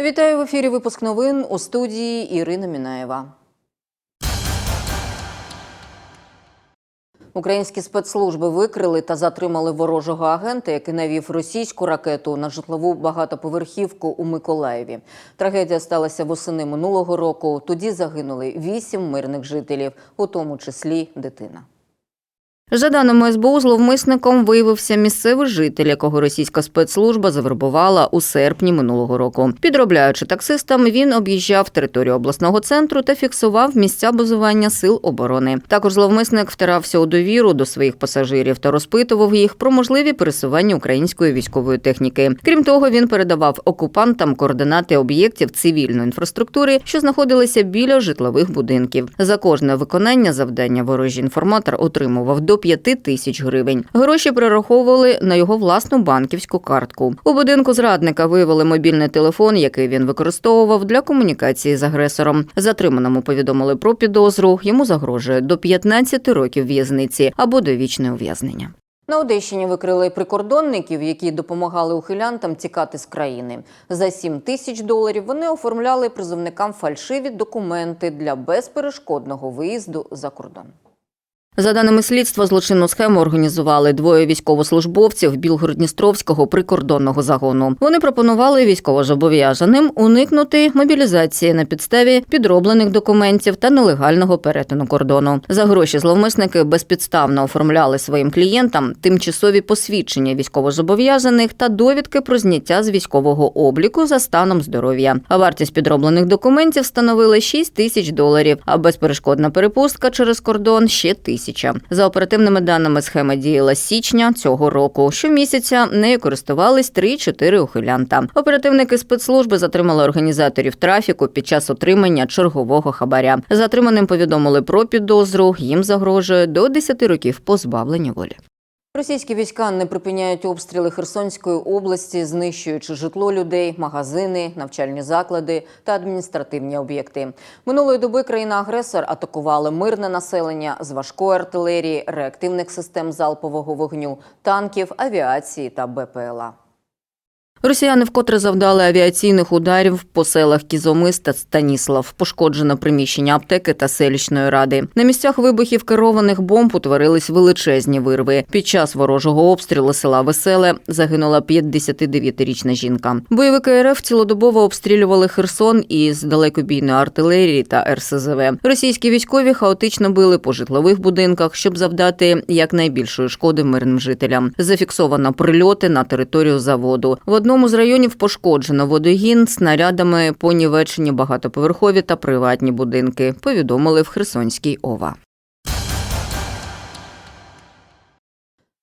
Вітаю в ефірі. Випуск новин у студії Ірина Мінаєва. Українські спецслужби викрили та затримали ворожого агента, який навів російську ракету на житлову багатоповерхівку у Миколаєві. Трагедія сталася восени минулого року. Тоді загинули вісім мирних жителів, у тому числі дитина. За даними СБУ, зловмисником виявився місцевий житель, якого російська спецслужба завербувала у серпні минулого року. Підробляючи таксистам, він об'їжджав територію обласного центру та фіксував місця базування сил оборони. Також зловмисник втирався у довіру до своїх пасажирів та розпитував їх про можливі пересування української військової техніки. Крім того, він передавав окупантам координати об'єктів цивільної інфраструктури, що знаходилися біля житлових будинків. За кожне виконання завдання ворожий інформатор отримував до 5 тисяч гривень. Гроші перераховували на його власну банківську картку. У будинку зрадника виявили мобільний телефон, який він використовував для комунікації з агресором. Затриманому повідомили про підозру. Йому загрожує до 15 років в'язниці або довічне ув'язнення. На Одещині викрили прикордонників, які допомагали ухилянтам тікати з країни. За 7 тисяч доларів вони оформляли призовникам фальшиві документи для безперешкодного виїзду за кордон. За даними слідства, злочинну схему організували двоє військовослужбовців Білгородністровського прикордонного загону. Вони пропонували військовозобов'язаним уникнути мобілізації на підставі підроблених документів та нелегального перетину кордону. За гроші зловмисники безпідставно оформляли своїм клієнтам тимчасові посвідчення військовозобов'язаних та довідки про зняття з військового обліку за станом здоров'я. А вартість підроблених документів становила 6 тисяч доларів, а безперешкодна перепустка через кордон ще тисяча. За оперативними даними, схема діяла з січня цього року. Щомісяця нею користувались 3-4 ухилянта. Оперативники спецслужби затримали організаторів трафіку під час отримання чергового хабаря. Затриманим повідомили про підозру. Їм загрожує до 10 років позбавлення волі. Російські війська не припиняють обстріли Херсонської області, знищуючи житло людей, магазини, навчальні заклади та адміністративні об'єкти. Минулої доби країна-агресор атакувала мирне населення з важкої артилерії, реактивних систем залпового вогню, танків, авіації та БПЛА. Росіяни вкотре завдали авіаційних ударів по селах Кізомис та Станіслав. Пошкоджено приміщення аптеки та селищної ради. На місцях вибухів керованих бомб утворились величезні вирви. Під час ворожого обстрілу села Веселе загинула 59-річна жінка. Бойовики РФ цілодобово обстрілювали Херсон із далекобійної артилерії та РСЗВ. Російські військові хаотично били по житлових будинках, щоб завдати якнайбільшої шкоди мирним жителям. Зафіксовано прильоти на територію заводу. В одному з районів пошкоджено водогін снарядами понівечені багатоповерхові та приватні будинки. Повідомили в Херсонській ОВА.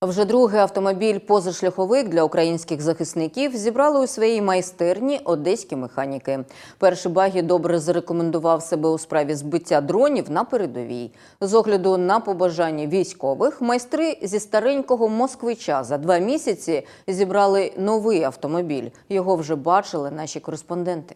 Вже другий автомобіль позашляховик для українських захисників зібрали у своїй майстерні одеські механіки. Перший багі добре зарекомендував себе у справі збиття дронів на передовій. З огляду на побажання військових, майстри зі старенького москвича за два місяці зібрали новий автомобіль. Його вже бачили наші кореспонденти.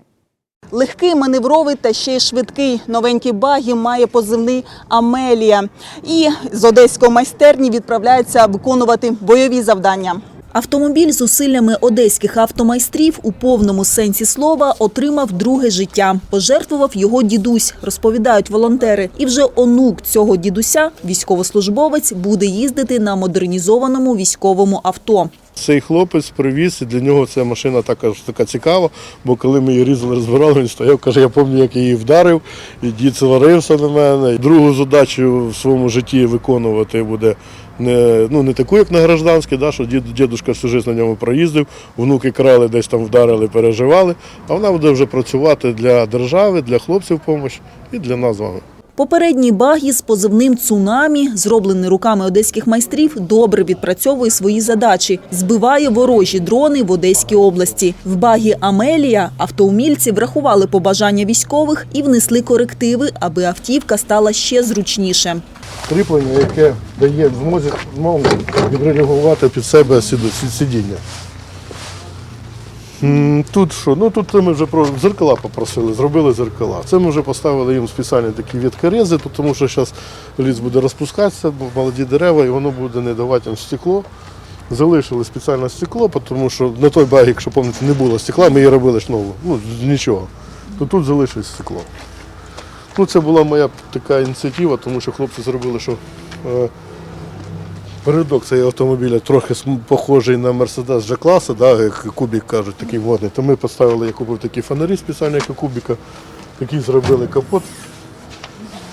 Легкий, маневровий та ще й швидкий. Новенький багі має позивний Амелія. І з одеської майстерні відправляється виконувати бойові завдання. Автомобіль з усиллями одеських автомайстрів у повному сенсі слова отримав друге життя. Пожертвував його дідусь, розповідають волонтери. І вже онук цього дідуся, військовослужбовець, буде їздити на модернізованому військовому авто. Цей хлопець привіз, і для нього ця машина така, така цікава, бо коли ми її різали, розбирали, він стояв, каже, я пам'ятаю, як я її вдарив, і дід сварився на мене. Другу задачу в своєму житті виконувати буде не, ну, не таку, як на гражданській, да, що дід, дідушка всю життя на ньому проїздив, внуки крали, десь там вдарили, переживали, а вона буде вже працювати для держави, для хлопців допомога і для нас з вами. Попередній багі з позивним «Цунамі», зроблений руками одеських майстрів, добре відпрацьовує свої задачі. Збиває ворожі дрони в Одеській області. В багі «Амелія» автоумільці врахували побажання військових і внесли корективи, аби автівка стала ще зручніше. кріплення, яке дає змозі змогу відрегулювати під себе сидіння. Тут що? Ну тут ми вже про зеркала попросили, зробили зеркала. Це ми вже поставили їм спеціальні такі відкорези, тому що зараз ліс буде розпускатися, молоді дерева, і воно буде не давати їм стекло. залишили спеціальне стекло, тому що на той баг, якщо пам'ятаєте, не було стекла, ми її робили ж нову, ну, нічого. То тут залишилось стекло. Ну, це була моя така ініціатива, тому що хлопці зробили, що е, передок цього автомобіля трохи похожий на Mercedes G-класа, да, як кубік кажуть, такий водний. То ми поставили, я купив такі фонарі спеціальні, як кубіка, такі зробили капот.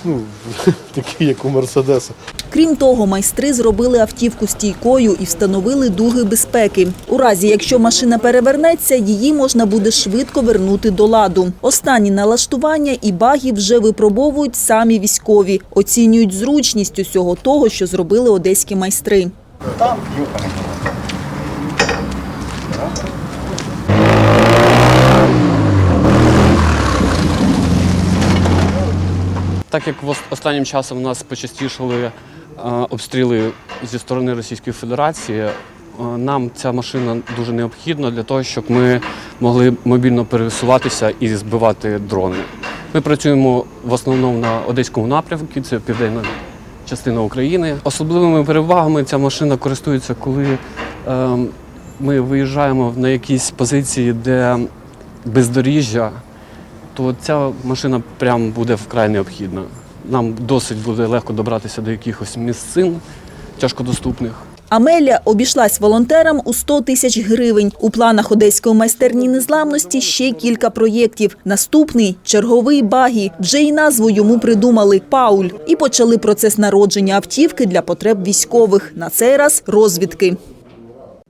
Ну, такий, як у Мерседеса. Крім того, майстри зробили автівку стійкою і встановили дуги безпеки. У разі, якщо машина перевернеться, її можна буде швидко вернути до ладу. Останні налаштування і баги вже випробовують самі військові, оцінюють зручність усього того, що зробили одеські майстри. Так як в останнім часом у нас почастішали е, обстріли зі сторони Російської Федерації, е, нам ця машина дуже необхідна для того, щоб ми могли мобільно пересуватися і збивати дрони. Ми працюємо в основному на одеському напрямку, це південна частина України. Особливими перевагами ця машина користується, коли е, ми виїжджаємо на якісь позиції, де бездоріжжя, то ця машина прям буде вкрай необхідна. Нам досить буде легко добратися до якихось місцин тяжкодоступних. Амелія обійшлась волонтерам у 100 тисяч гривень. У планах одеської майстерні незламності ще кілька проєктів. Наступний – черговий багі. Вже й назву йому придумали – Пауль. І почали процес народження автівки для потреб військових. На цей раз – розвідки.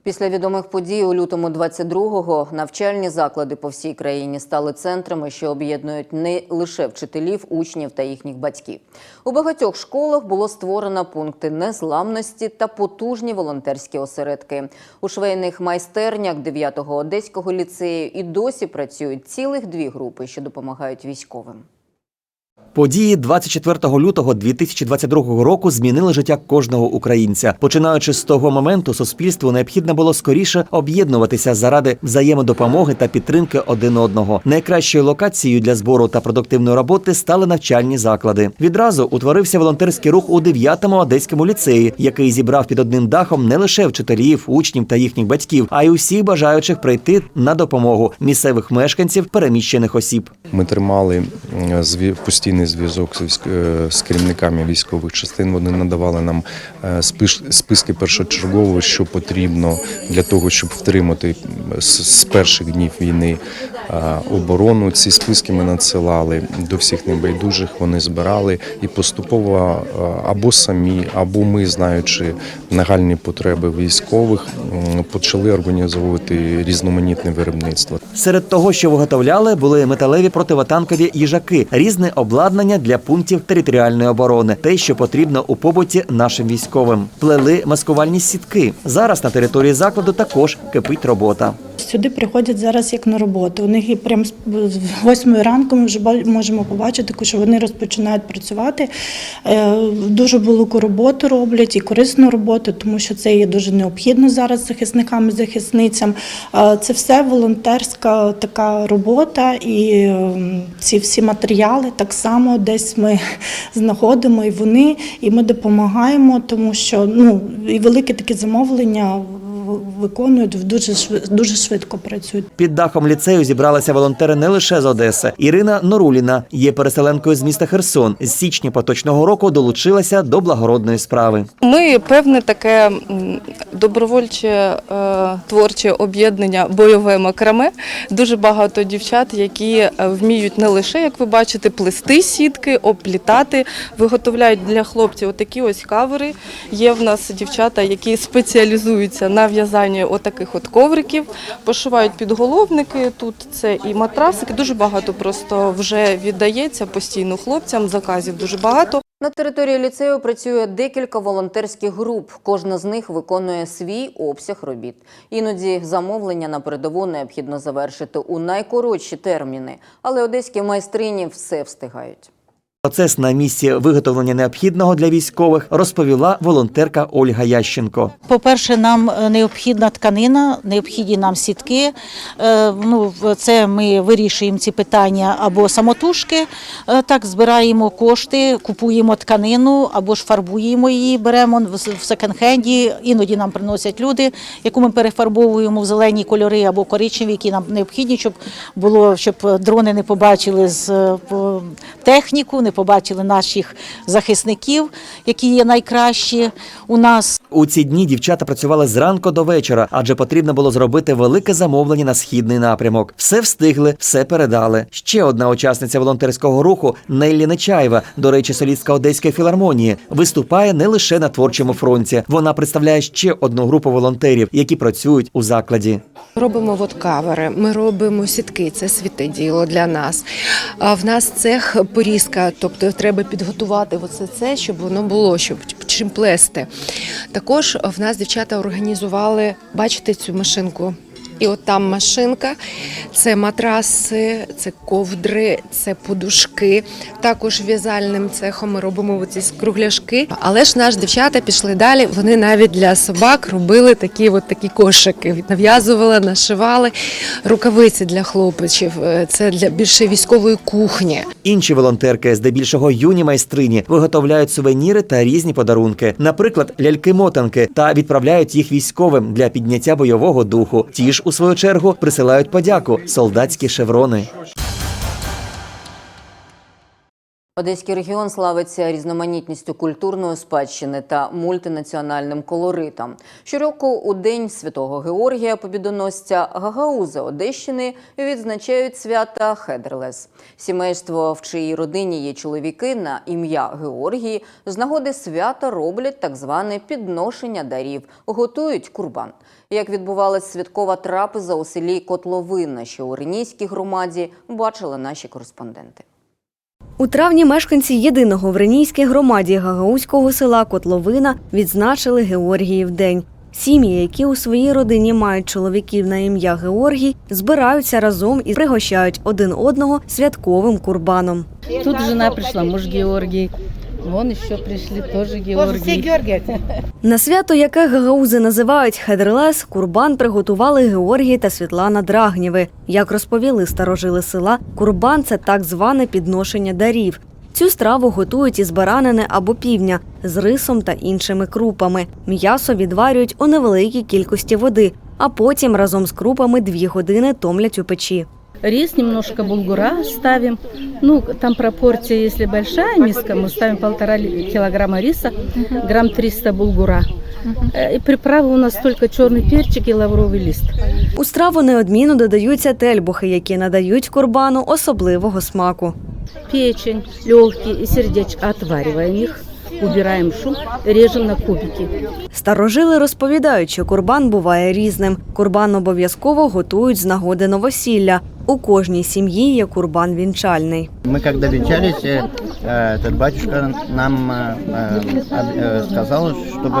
Після відомих подій у лютому 22-го навчальні заклади по всій країні стали центрами, що об'єднують не лише вчителів, учнів та їхніх батьків. У багатьох школах було створено пункти незламності та потужні волонтерські осередки. У швейних майстернях 9-го одеського ліцею і досі працюють цілих дві групи, що допомагають військовим. Події 24 лютого 2022 року змінили життя кожного українця. Починаючи з того моменту, суспільству необхідно було скоріше об'єднуватися заради взаємодопомоги та підтримки один одного. Найкращою локацією для збору та продуктивної роботи стали навчальні заклади. Відразу утворився волонтерський рух у 9-му одеському ліцеї, який зібрав під одним дахом не лише вчителів, учнів та їхніх батьків, а й усіх бажаючих прийти на допомогу місцевих мешканців переміщених осіб. Ми тримали м, зві- постійний зв'язок е, з керівниками військових частин. Вони надавали нам е, списки першочергово, що потрібно для того, щоб втримати з, перших днів війни е, оборону. Ці списки ми надсилали до всіх небайдужих. Вони збирали і поступово або самі, або ми, знаючи нагальні потреби військових, почали організовувати різноманітне виробництво. Серед того, що виготовляли, були металеві противотанкові їжаки, різне обладнання для пунктів територіальної оборони, те, що потрібно у побуті нашим військовим. Плели маскувальні сітки. Зараз на території закладу також кипить робота. Сюди приходять зараз як на роботу. У них і прямо з з восьмої ранку ми вже можемо побачити, що вони розпочинають працювати. Е, Дуже велику роботу роблять і корисну роботу, тому що це є дуже необхідно зараз захисникам і захисницям. Е, Це все волонтерська така робота, і ем, ці всі матеріали так само десь ми знаходимо і вони, і ми допомагаємо, тому що ну і великі такі замовлення виконують в дуже дуже швидко працюють. Під дахом ліцею зібралися волонтери не лише з Одеси. Ірина Норуліна є переселенкою з міста Херсон. З січня поточного року долучилася до благородної справи. Ми певне таке добровольче е, творче об'єднання бойове макраме. Дуже багато дівчат, які е, вміють не лише, як ви бачите, плести сітки, оплітати, виготовляють для хлопців отакі ось кавери. Є в нас дівчата, які спеціалізуються на в'язанні отаких от ковриків, пошивають підголовники. Тут це і матрасики. Дуже багато просто вже віддається постійно хлопцям. Заказів дуже багато. На території ліцею працює декілька волонтерських груп. Кожна з них виконує свій обсяг робіт. Іноді замовлення на передову необхідно завершити у найкоротші терміни, але одеські майстрині все встигають. Процес на місці виготовлення необхідного для військових розповіла волонтерка Ольга Ященко. По-перше, нам е, необхідна тканина, необхідні нам сітки. Е, Ну, це ми вирішуємо ці питання або самотужки, е, так збираємо кошти, купуємо тканину або ж фарбуємо її, беремо в секонд-хенді. Іноді нам приносять люди, яку ми перефарбовуємо в зелені кольори або коричневі, які нам необхідні, щоб було, щоб дрони не побачили з техніку, не побачили наших захисників, які є найкращі у нас. У ці дні дівчата працювали зранку до вечора, адже потрібно було зробити велике замовлення на східний напрямок. Все встигли, все передали. Ще одна учасниця волонтерського руху Неллі Нечаєва, до речі, солістка Одеської філармонії, виступає не лише на творчому фронті. Вона представляє ще одну групу волонтерів, які працюють у закладі. Робимо от кавери, ми робимо сітки, це святе діло для нас. А в нас цех порізка, тобто треба підготувати оце це, щоб воно було, щоб чим плести. Також в нас дівчата організували, бачите цю машинку. І от там машинка, це матраси, це ковдри, це подушки. Також в'язальним цехом ми робимо ці кругляшки. Але ж наші дівчата пішли далі. Вони навіть для собак робили такі от такі кошики. Нав'язували, нашивали рукавиці для хлопців. Е, Це для більше військової кухні. Інші волонтерки, здебільшого юні майстрині, виготовляють сувеніри та різні подарунки, наприклад, ляльки-мотанки, та відправляють їх військовим для підняття бойового духу. Ті ж, у свою чергу, присилають подяку солдатські шеврони. Одеський регіон славиться різноманітністю культурної спадщини та мультинаціональним колоритом. Щороку у День Святого Георгія Побідоносця Гагаузи Одещини відзначають свята Хедерлес. Сімейство, в чиїй родині є чоловіки на ім'я Георгії, з нагоди свята роблять так зване підношення дарів, готують курбан. Як відбувалась святкова трапеза у селі Котловина, що у Ренійській громаді, бачили наші кореспонденти. У травні мешканці єдиного в Ренійській громаді Гагаузького села Котловина відзначили Георгіїв день. Сім'ї, які у своїй родині мають чоловіків на ім'я Георгій, збираються разом і пригощають один одного святковим курбаном. Тут жена пришла, муж Георгий. Вон еще пришли тоже Георгий. На свято, яке гагаузи називають Хедрлес, курбан приготували Георгій та Світлана Драгніви. Як розповіли старожили села, курбан це так зване підношення дарів. Цю страву готують із баранини або півня з рисом та іншими крупами. М'ясо відварюють у невеликій кількості води, а потім разом з крупами дві години томлять у печі. Рис, немножко булгура ставим. Ну, там пропорция, если большая миска, мы ставим полтора ли- килограмма риса, грамм 300 булгура. Э, И приправы у нас только черный перчик и лавровый лист. У страву неодмінно додаються тельбухи, які надають курбану особливого смаку. Печень, легкие и сердечко. Отвариваем их, убираем шум, режем на кубики. Старожили розповідають, що курбан буває різним. Курбан обов'язково готують з нагоди новосілля. У кожній сім'ї є курбан вінчальний. Мы когда венчались, э, э, этот батюшка нам э, э, об-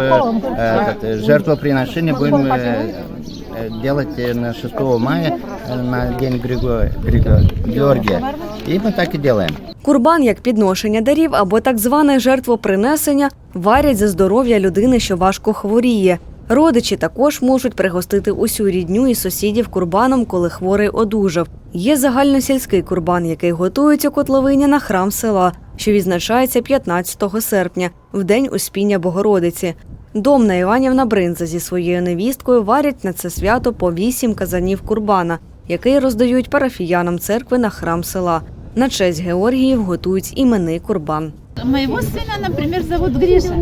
э, сказал, чтобы э, этот, э, жертвоприношение будем э, э, делать э, на 6 мая э, на день Григо- Григо- Георгия. И мы так и делаем. Курбан як підношення дарів або так зване жертвопринесення варять за здоров'я людини, що важко хворіє. Родичі також можуть пригостити усю рідню і сусідів курбаном, коли хворий одужав. Є загальносільський курбан, який готують у котловині на храм села, що відзначається 15 серпня, в день Успіння Богородиці. Домна Іванівна Бринза зі своєю невісткою варять на це свято по вісім казанів курбана, який роздають парафіянам церкви на храм села. На честь Георгіїв готують іменний курбан. Моего сына, например, зовут Гриша.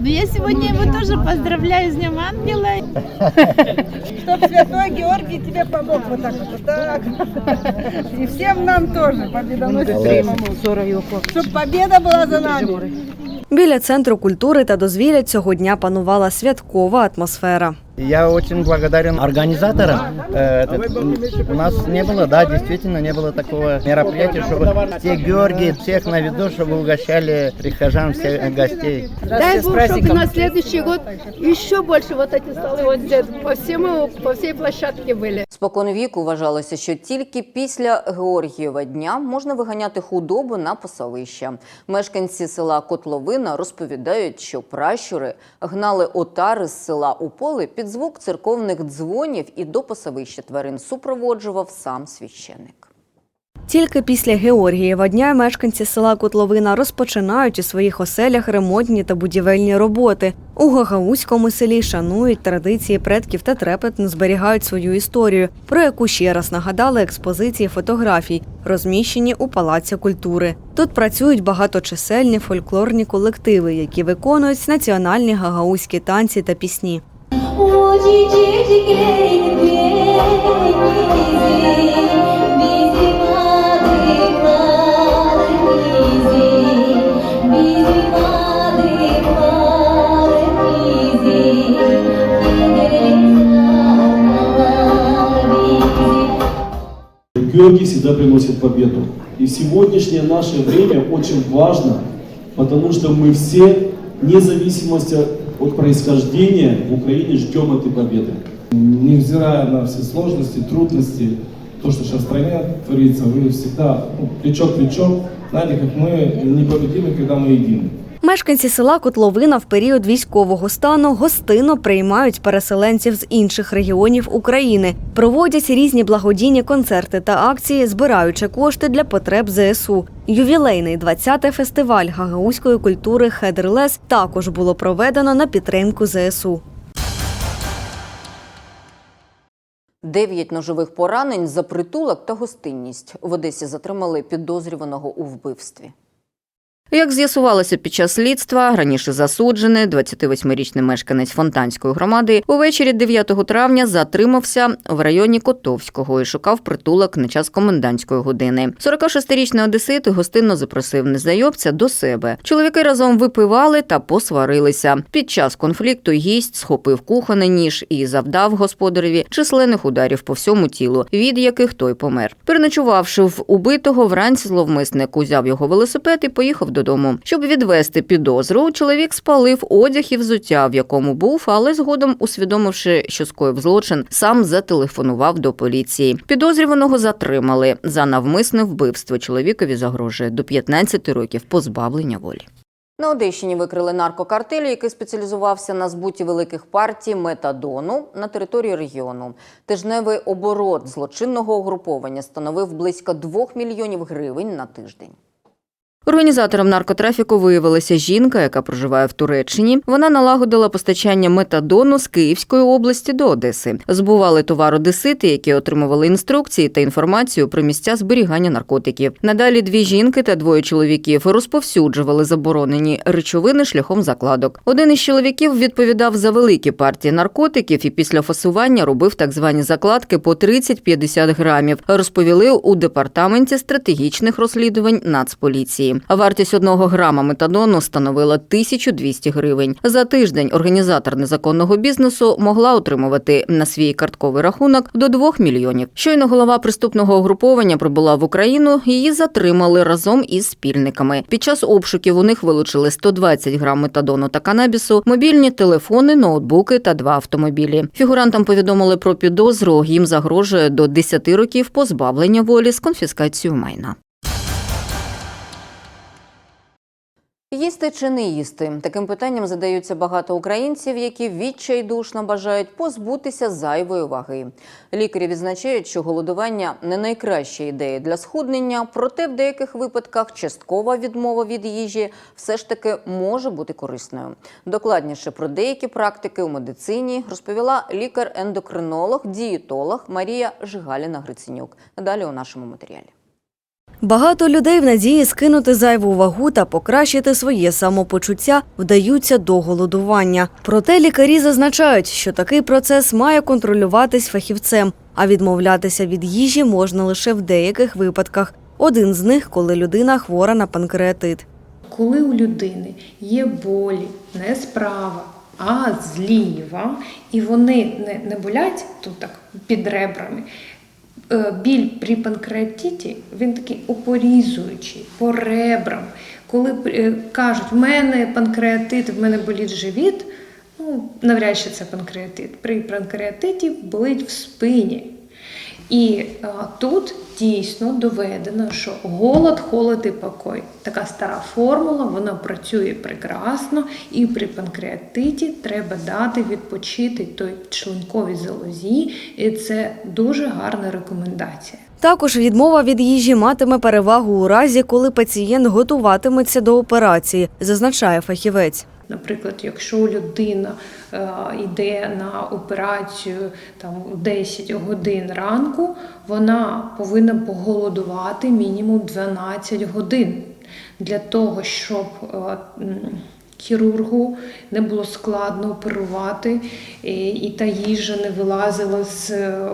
Но я сегодня его тоже поздравляю с Днем Ангела. Чтоб святой Георгий тебе помог вот так вот, так. И всем нам тоже победоносить Чтоб победа была за нами. Біля центру культури та дозвілля цього дня панувала святкова атмосфера. Я очень благодарен организаторам. Э, этот, у нас не было, да, действительно не было такого мероприятия, чтобы все Георгии, всех на виду, чтобы угощали прихожан, всех гостей. Дай Бог, чтобы на следующий год еще больше вот эти столы вот здесь по всему, по всей площадке были. Споконвіку вважалося, що тільки після Георгієва дня можна виганяти худобу на пасовища. Мешканці села Котловина розповідають, що пращури гнали отари з села у поле під звук церковних дзвонів і до пасовища тварин супроводжував сам священик. Тільки після Георгієва дня мешканці села Котловина розпочинають у своїх оселях ремонтні та будівельні роботи. У Гагаузькому селі шанують традиції предків та трепетно зберігають свою історію, про яку ще раз нагадали експозиції фотографій, розміщені у Палаці культури. Тут працюють багаточисельні фольклорні колективи, які виконують національні гагаузькі танці та пісні. Георгий всегда приносит победу. И сегодняшнее наше время очень важно, потому что мы все, вне зависимости от происхождения, в Украине ждем этой победы. Невзирая на все сложности, трудности, то, что сейчас в стране творится, вы всегда ну, плечо к плечо, знаете, как мы непобедимы, когда мы едины. Мешканці села Котловина в період військового стану гостинно приймають переселенців з інших регіонів України, проводять різні благодійні концерти та акції, збираючи кошти для потреб ЗСУ. Ювілейний 20-й фестиваль гагаузької культури Хедерлес також було проведено на підтримку ЗСУ. Дев'ять ножових поранень за притулок та гостинність. В Одесі затримали підозрюваного у вбивстві. Як з'ясувалося під час слідства, раніше засуджений 28-річний мешканець Фонтанської громади увечері 9 травня затримався в районі Котовського і шукав притулок на час комендантської години. 46-річний одесит гостинно запросив незнайомця до себе. Чоловіки разом випивали та посварилися. Під час конфлікту гість схопив кухонний ніж і завдав господареві численних ударів по всьому тілу, від яких той помер. Переночувавши в убитого, вранці зловмисник узяв його велосипед і поїхав додому. Щоб відвести підозру, чоловік спалив одяг і взуття, в якому був, але згодом, усвідомивши, що скоїв злочин, сам зателефонував до поліції. Підозрюваного затримали за навмисне вбивство. Чоловікові загрожує до 15 років позбавлення волі. На Одещині викрили наркокартель, який спеціалізувався на збуті великих партій метадону на території регіону. Тижневий оборот злочинного угруповання становив близько 2 мільйонів гривень на тиждень. Організатором наркотрафіку виявилася жінка, яка проживає в Туреччині. Вона налагодила постачання метадону з Київської області до Одеси. Збували товар одесити, які отримували інструкції та інформацію про місця зберігання наркотиків. Надалі дві жінки та двоє чоловіків розповсюджували заборонені речовини шляхом закладок. Один із чоловіків відповідав за великі партії наркотиків і після фасування робив так звані закладки по 30-50 грамів. Розповіли у департаменті стратегічних розслідувань Нацполіції. Вартість одного грама метадону становила 1200 гривень. За тиждень організатор незаконного бізнесу могла отримувати на свій картковий рахунок до 2 мільйонів. Щойно голова преступного угруповання прибула в Україну. Її затримали разом із спільниками. Під час обшуків у них вилучили 120 грам метадону та канабісу, мобільні телефони, ноутбуки та два автомобілі. Фігурантам повідомили про підозру. Їм загрожує до 10 років позбавлення волі з конфіскацією майна. Їсти чи не їсти? Таким питанням задаються багато українців, які відчайдушно бажають позбутися зайвої ваги. Лікарі відзначають, що голодування не найкраща ідея для схуднення, проте в деяких випадках часткова відмова від їжі все ж таки може бути корисною. Докладніше про деякі практики у медицині розповіла лікар-ендокринолог, дієтолог Марія Жигаліна-Гриценюк. Далі у нашому матеріалі. Багато людей в надії скинути зайву вагу та покращити своє самопочуття вдаються до голодування. Проте лікарі зазначають, що такий процес має контролюватись фахівцем, а відмовлятися від їжі можна лише в деяких випадках. Один з них, коли людина хвора на панкреатит. Коли у людини є болі не справа, а зліва, і вони не, не болять тут так під ребрами. Е, Біль при панкреатиті він такий опорізуючий по ребрам. Коли е, кажуть, в мене панкреатит, в мене болить живіт, ну навряд чи це панкреатит. При панкреатиті болить в спині. І е, тут дійсно доведено, що голод, холод і покой. Така стара формула, вона працює прекрасно, і при панкреатиті треба дати відпочити той члунковій залозі, і це дуже гарна рекомендація. Також відмова від їжі матиме перевагу у разі, коли пацієнт готуватиметься до операції, зазначає фахівець. Наприклад, якщо людина е, йде на операцію там 10 годин ранку, вона повинна поголодувати мінімум 12 годин. Для того, щоб е, хірургу не було складно оперувати, і, та їжа не вилазила з, е,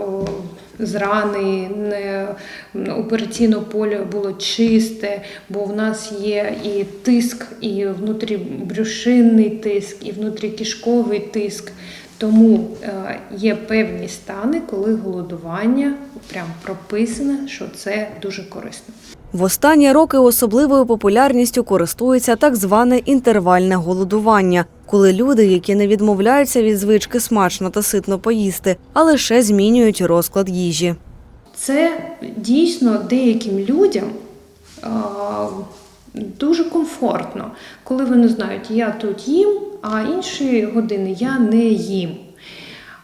з рани, не операційне поле було чисте, бо в нас є і тиск, і внутрібрюшинний тиск, і внутрікішковий тиск. Тому е, є певні стани, коли голодування прям прописане, що це дуже корисно. В останні роки особливою популярністю користується так зване інтервальне голодування, коли люди, які не відмовляються від звички смачно та ситно поїсти, а лише змінюють розклад їжі. Це дійсно деяким людям дуже комфортно, коли вони знають, я тут їм, а інші години я не їм.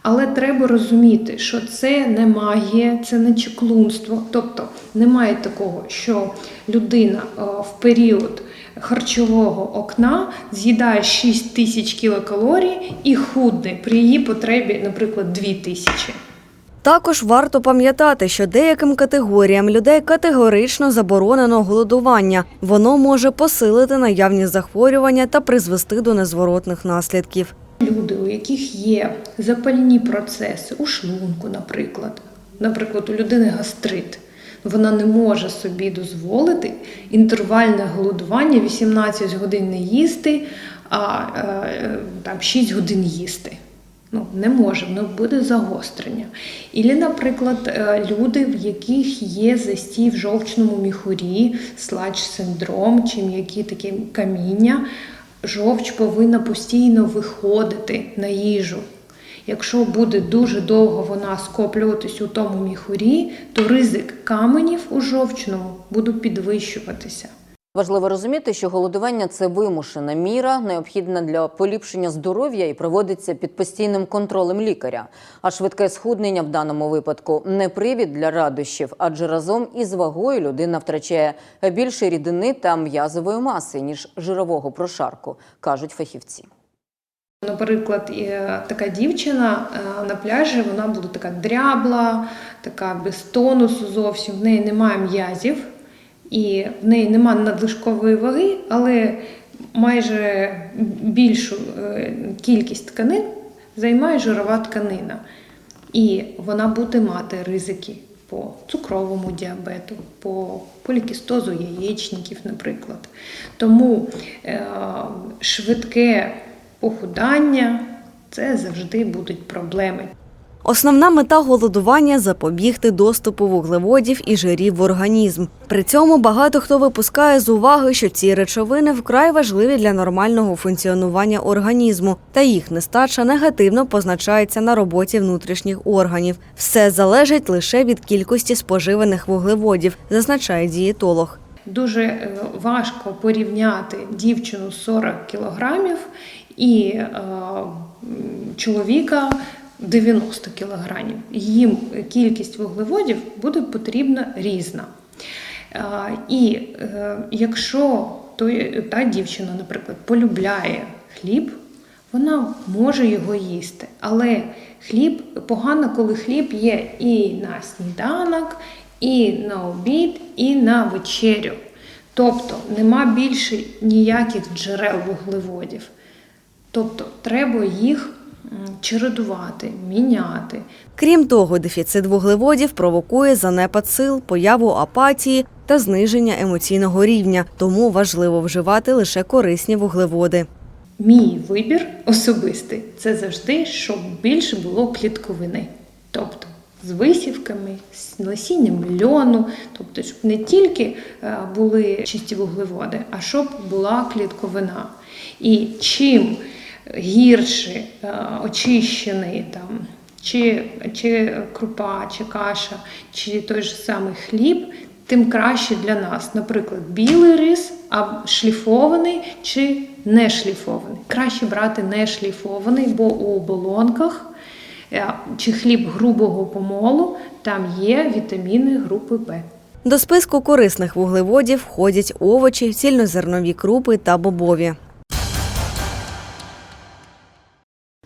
Але треба розуміти, що це не магія, це не чеклунство. Тобто немає такого, що людина в період харчового окна з'їдає 6 тисяч кілокалорій і худне при її потребі, наприклад, 2 тисячі. Також варто пам'ятати, що деяким категоріям людей категорично заборонено голодування. Воно може посилити наявні захворювання та призвести до незворотних наслідків. Люди, у яких є запальні процеси у шлунку, наприклад, наприклад, у людини гастрит, вона не може собі дозволити інтервальне голодування 18 годин не їсти, а е, там 6 годин їсти. Ну, не може, воно буде загострення. Ілі, наприклад, е, люди, в яких є застій в жовчному міхурі, слач-синдром чи м'які такі каміння, жовч повинна постійно виходити на їжу. Якщо буде дуже довго вона скоплюватись у тому міхурі, то ризик каменів у жовчному буде підвищуватися. Важливо розуміти, що голодування це вимушена міра, необхідна для поліпшення здоров'я і проводиться під постійним контролем лікаря. А швидке схуднення в даному випадку не привід для радощів, адже разом із вагою людина втрачає більше рідини та м'язової маси ніж жирового прошарку, кажуть фахівці. Наприклад, така дівчина е, на пляжі вона буде така дрябла, така без тонусу зовсім, в неї немає м'язів і в неї немає надлишкової ваги, але майже більшу е, кількість тканин займає жирова тканина. І вона буде мати ризики по цукровому діабету, по полікістозу яєчників, наприклад. Тому е, швидке похудання це завжди будуть проблеми. Основна мета голодування запобігти доступу вуглеводів і жирів в організм. При цьому багато хто випускає з уваги, що ці речовини вкрай важливі для нормального функціонування організму, та їх нестача негативно позначається на роботі внутрішніх органів. Все залежить лише від кількості споживаних вуглеводів, зазначає дієтолог. Дуже е, важко порівняти дівчину 40 кілограмів і е, чоловіка 90 кілограмів. Їм кількість вуглеводів буде потрібна різна. І е, якщо та дівчина, наприклад, полюбляє хліб, вона може його їсти. Але хліб погано, коли хліб є і на сніданок, і на обід, і на вечерю. Тобто нема більше ніяких джерел вуглеводів. Тобто треба їх чередувати, міняти. Крім того, дефіцит вуглеводів провокує занепад сил, появу апатії та зниження емоційного рівня, тому важливо вживати лише корисні вуглеводи. Мій вибір особистий це завжди, щоб більше було клітковини. Тобто з висівками, з насінням льону, тобто, щоб не тільки е, були чисті вуглеводи, а щоб була клітковина. І чим гірше очищений там чи, чи крупа, чи каша, чи той же самий хліб, тим краще для нас. Наприклад, білий рис, а шліфований чи не шліфований. Краще брати не шліфований, бо у оболонках е, чи хліб грубого помолу там є вітаміни групи Б. До списку корисних вуглеводів входять овочі, цільнозернові крупи та бобові.